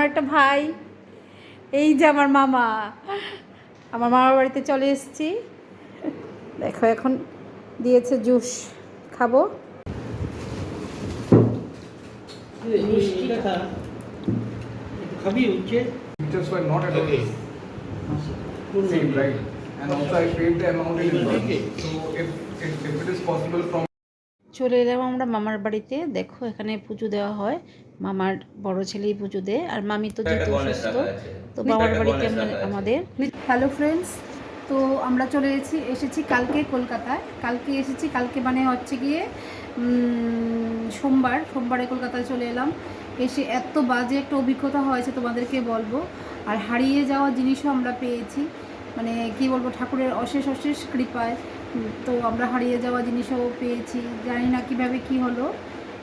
আমার একটা ভাই এই যে আমার মামা। আমার মামার বাড়িতে চলে এসেছি। দেখো এখন দিয়েছে জুস। খাব? চলে এলাম আমরা মামার বাড়িতে। দেখো এখানে পুজো দেওয়া হয়। মামার বড় ছেলেই পুজো দেয়। আর মামি তো যেহেতু অসুস্থ তো বাবার বাড়িতে আমাদের হ্যালো ফ্রেন্ডস তো আমরা চলে এসেছি এসেছি কালকে কলকাতায়। কালকে এসেছি কালকে মানে হচ্ছে গিয়ে উম, সোমবার সোমবারে কলকাতায় চলে এলাম। এসে এত বাজে একটা অভিজ্ঞতা হয়েছে তোমাদেরকে বলব। আর হারিয়ে যাওয়া জিনিসও আমরা পেয়েছি। মানে কি বলব ঠাকুরের অশেষ অশেষ কৃপায়। তো আমরা হারিয়ে যাওয়া জিনিসও পেয়েছি, জানি না কীভাবে কি হলো।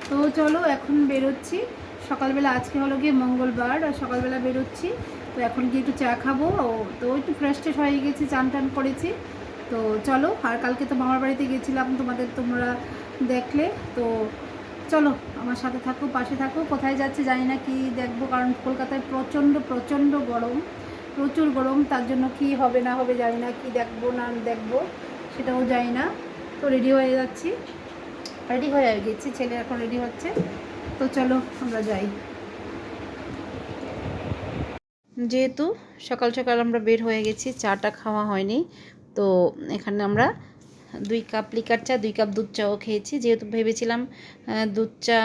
তো চলো এখন বেরোচ্ছি। সকালবেলা আজকে হলো গিয়ে মঙ্গলবার, আর সকালবেলা বেরোচ্ছি। তো এখন গিয়ে একটু চা খাব। তো একটু ফ্রেশ ট্রেশ হয়ে গেছি, চান টান করেছি। তো চলো, আর কালকে তো মামার বাড়িতে গেছিলাম তোমাদের তোমরা দেখলে। তো চলো, আমার সাথে থাকো, পাশে থাকো। কোথায় যাচ্ছে জানি না কি দেখব, কারণ কলকাতায় প্রচণ্ড প্রচণ্ড গরম। প্রচুর গরম, তার জন্য কি হবে না হবে জানি না, কি দেখব না দেখব। সেটাও জানি না। তো রেডি হয়ে যাচ্ছি। রেডি হয়ে গেছি, ছেলে এখন রেডি হচ্ছে। তো চলো আমরা যাই। যেহেতু সকাল সকাল আমরা বের হয়ে গেছি, চাটা খাওয়া হয়নি, তো এখানে আমরা দুই কাপ লিকার চা, দুই কাপ দুধ চাও খেয়েছি। যেহেতু ভেবেছিলাম দুধ চা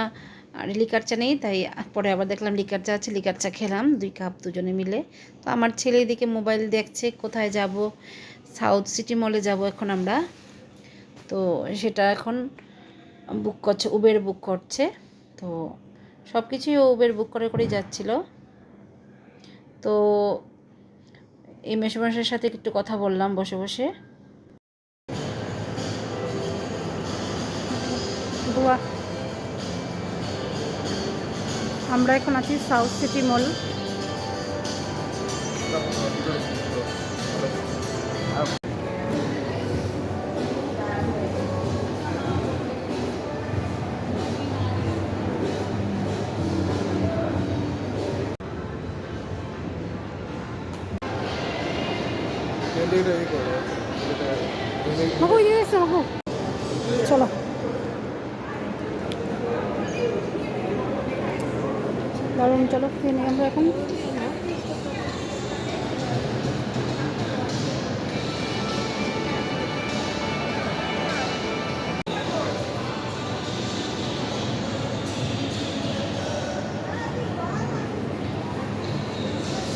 আর লিকার চা নেই, তাই পরে আবার দেখলাম লিকার চা আছে লিকার চা খেলাম, দুই কাপ দুজনে মিলে। তো আমার ছেলে এদিকে মোবাইল দেখছে, কোথায় যাব? সাউথ সিটি মলে যাব এখন আমরা। তো সেটা এখন বুক করছে উবের বুক করছে। তো সব কিছুই উবের বুক করে, করেই যাচ্ছিল। তো এই মেসোমশাইয়ের সাথে একটু কথা বললাম বসে বসে। আমরা এখন আছি সাউথ সিটি মল। চলো দারুণ চলো খেয়ে এখন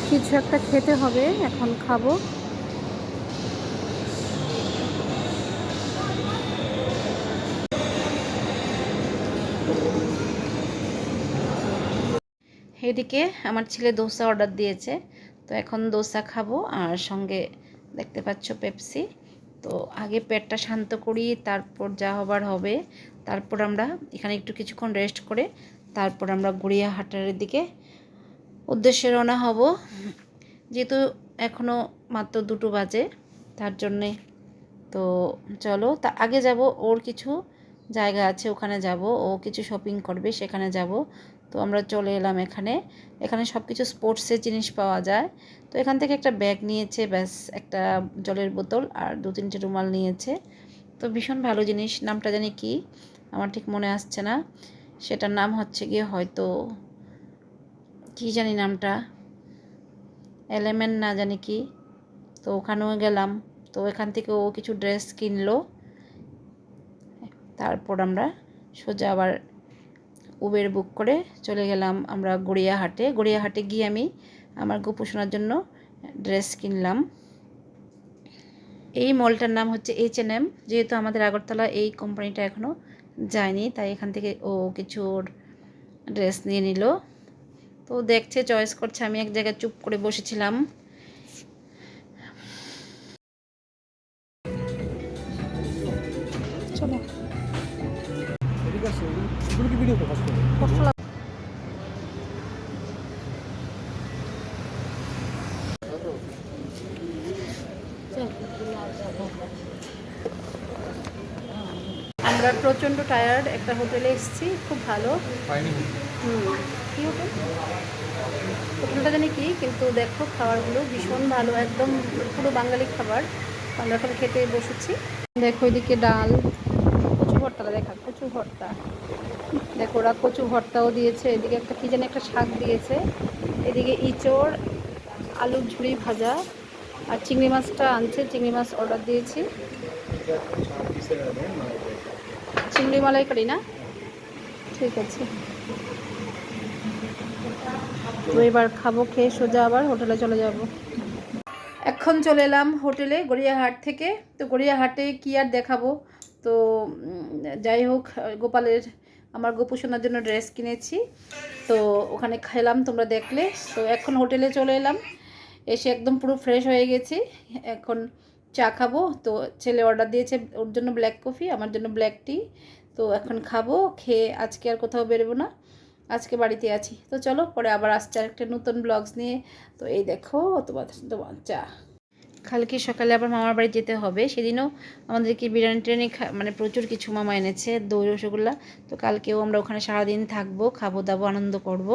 কিছু একটা খেতে হবে এখন খাব। এদিকে আমার ছেলে দোসা অর্ডার দিয়েছে। তো এখন দোসা খাব আর সঙ্গে দেখতে পাচ্ছ পেপসি। তো আগে পেটটা শান্ত করি, তারপর যা হবার হবে, তারপর আমরা এখানে একটু কিছুক্ষণ রেস্ট করে তারপর আমরা গড়িয়াহাটের দিকে উদ্দেশ্যে রওনা হব। যেহেতু এখনও মাত্র দুটো বাজে, তার জন্যে। তো চলো, তা আগে যাব, ওর কিছু জায়গা আছে, ওখানে যাব। ও কিছু শপিং করবে, সেখানে যাব। তো আমরা চলে এলাম এখানে। এখানে সব কিছু স্পোর্টসের জিনিস পাওয়া যায়। তো এখান থেকে একটা ব্যাগ নিয়েছে, ব্যাস, একটা জলের বোতল আর দু তিনটে রুমাল নিয়েছে। তো ভীষণ ভালো জিনিস। নামটা জানি কি? আমার ঠিক মনে আসছে না। সেটার নাম হচ্ছে গিয়ে হয়তো, কি জানি নামটা? এলেমেন না জানি কি। তো ওখানেও গেলাম। তো এখান থেকে ও কিছু ড্রেস কিনলো। তারপর আমরা সোজা আবার উবের বুক করে চলে গেলাম আমরা গড়িয়াহাটে। গড়িয়াহাটে গিয়ে আমি আমার গোপোষণার জন্য ড্রেস কিনলাম। এই মলটার নাম হচ্ছে এইচ এন এম যেহেতু আমাদের আগরতলা এই কোম্পানিটা এখনও যায়নি, তাই এখান থেকে ও কিছু ড্রেস নিয়ে নিল। তো দেখছে চয়েস করছে। আমি এক জায়গায় চুপ করে বসেছিলাম। এগুলো কি ভিডিও প্রকাশ করবে? আমরা প্রচণ্ড টায়ার্ড একটা হোটেলে এসেছি খুব ভালো। কী হোটেল হোটেলটা জানি কি কিন্তু দেখো খাবারগুলো ভীষণ ভালো একদম পুরো বাঙালি খাবার। আমরা এখন খেতে বসেছি। দেখো এদিকে ডাল। ভর্তাটা দেখা, কচু ভর্তা। দেখো ওরা কচু ভর্তাও দিয়েছে, এদিকে একটা কী জানি একটা শাক দিয়েছে, এদিকে ইঁচড়, আলুর ঝুড়ি ভাজা, আর চিংড়ি মাছটা আনছে, চিংড়ি মাছ অর্ডার দিয়েছি। চিংড়ি মালাইকারি না? ঠিক আছে। তো এবার খাব, খেয়ে সোজা আবার হোটেলে চলে যাব। এখন চলে এলাম হোটেলে গড়িয়াহাট থেকে। তো গড়িয়াহাটে কি আর দেখাবো? তো যাই হোক গোপালের, আমার গোপুসোনার জন্য ড্রেস কিনেছি। তো ওখানে খেলাম, তোমরা দেখলে। তো এখন হোটেলে চলে এলাম। এসে একদম পুরো ফ্রেশ হয়ে গেছি। এখন চা খাব। তো ছেলে অর্ডার দিয়েছে ওর জন্য ব্ল্যাক কফি আমার জন্য ব্ল্যাক টি তো এখন খাব, খেয়ে আজকে আর কোথাও বেরোবো না। আজকে বাড়িতে আছি। তো চলো, পরে আবার আসছে আর একটা নতুন ব্লগস নিয়ে। তো এই দেখো তোমার তোমার চা। কালকে সকালে আবার মামার বাড়ি যেতে হবে। সেদিনও আমাদেরকে বিরিয়ানি টিরিয়ানি খা মানে প্রচুর কিছু মামা এনেছে, দই, রসগোল্লা। তো কালকেও আমরা ওখানে সারাদিন থাকব, খাব, দাবো, আনন্দ করব।